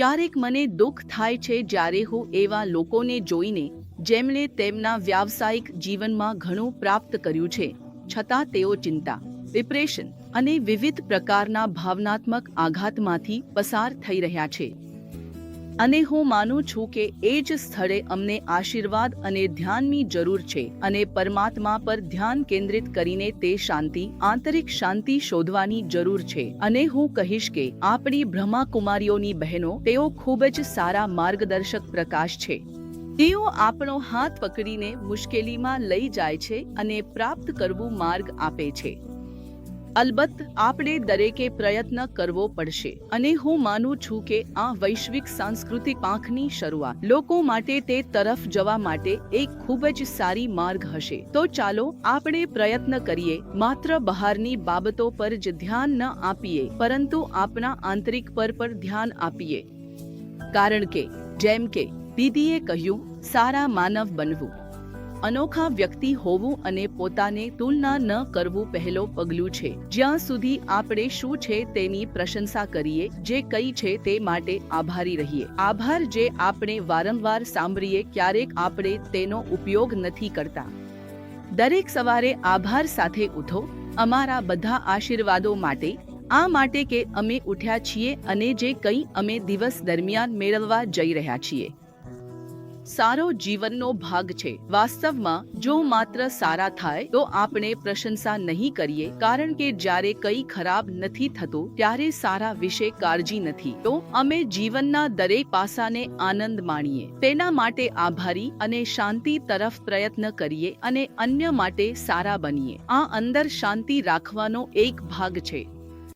ક્યારેક મને દુઃખ થાય છે જ્યારે હું એવા લોકોને જોઈને જેમણે તેમના વ્યાવસાયિક જીવનમાં ઘણું પ્રાપ્ત કર્યું છે. છતાં તેઓ ચિંતા ડિપ્રેશન અને વિવિધ પ્રકારના ભાવનાત્મક આઘાતમાંથી પસાર થઈ રહ્યા છે. અને હું માનું છું કે એ જ સ્થળે અમને આશીર્વાદ અને ધ્યાનની જરૂર છે અને પરમાત્મા પર ધ્યાન કેન્દ્રિત કરીને તે શાંતિ, આંતરિક શાંતિ શોધવાની જરૂર છે. અને હું કહીશ કે આપણી બ્રહ્માકુમારીઓની બહેનો, તેઓ ખૂબ જ સારા માર્ગદર્શક પ્રકાશ છે. તેઓ આપણો હાથ પકડીને મુશ્કેલીમાં લઈ જાય છે અને પ્રાપ્ત કરવું માર્ગ આપે છે. અલબત્ત, આપણે દરેકે પ્રયત્ન કરવો પડશે. અને હું માનું છું કે આ વૈશ્વિક સાંસ્કૃતિક પાંખની શરૂઆત. લોકો માટે તે તરફ જવા માટે એક ખૂબ જ સારી માર્ગ હશે. તો ચાલો, આપણે પ્રયત્ન કરીએ, માત્ર બહારની બાબતો પર જ ધ્યાન ન આપીએ, પરંતુ આપણા આંતરિક પર પર ધ્યાન આપીએ. કારણ કે, જેમ કે, દીદીએ કહ્યું, સારા માનવ બનવું. અનોખા વ્યક્તિ હોવું અને પોતાને તુલના ન કરવું પહેલો પગલું છે. જ્યાં સુધી આપણે શું છે તેની પ્રશંસા કરીએ, જે કઈ છે તે માટે આભારી રહીએ. આભાર જે આપણે વારંવાર સાંભળીએ ક્યારેક આપણે તેનો ઉપયોગ નથી કરતા. દરેક સવારે આભાર સાથે ઉઠો. અમારા બધા આશીર્વાદો માટે, આ માટે કે અમે ઉઠ્યા છીએ અને જે કંઈ અમે દિવસ દરમિયાન મેળવવા જઈ રહ્યા છીએ. સારો જીવનનો ભાગ છે. વાસ્તવમાં, જો માત્ર સારા થાય, તો આપણે પ્રશંસા નહીં કરીએ. કારણ કે જ્યારે કંઈ ખરાબ નથી થતું, ત્યારે સારા વિશે કાળજી નથી. તો અમે જીવનના દરેક પાસાને આનંદ માણીએ. તેના માટે આભારી અને શાંતિ તરફ પ્રયત્ન કરીએ અને અન્ય માટે સારા બનીએ. આ અંદર શાંતિ રાખવાનો એક ભાગ છે.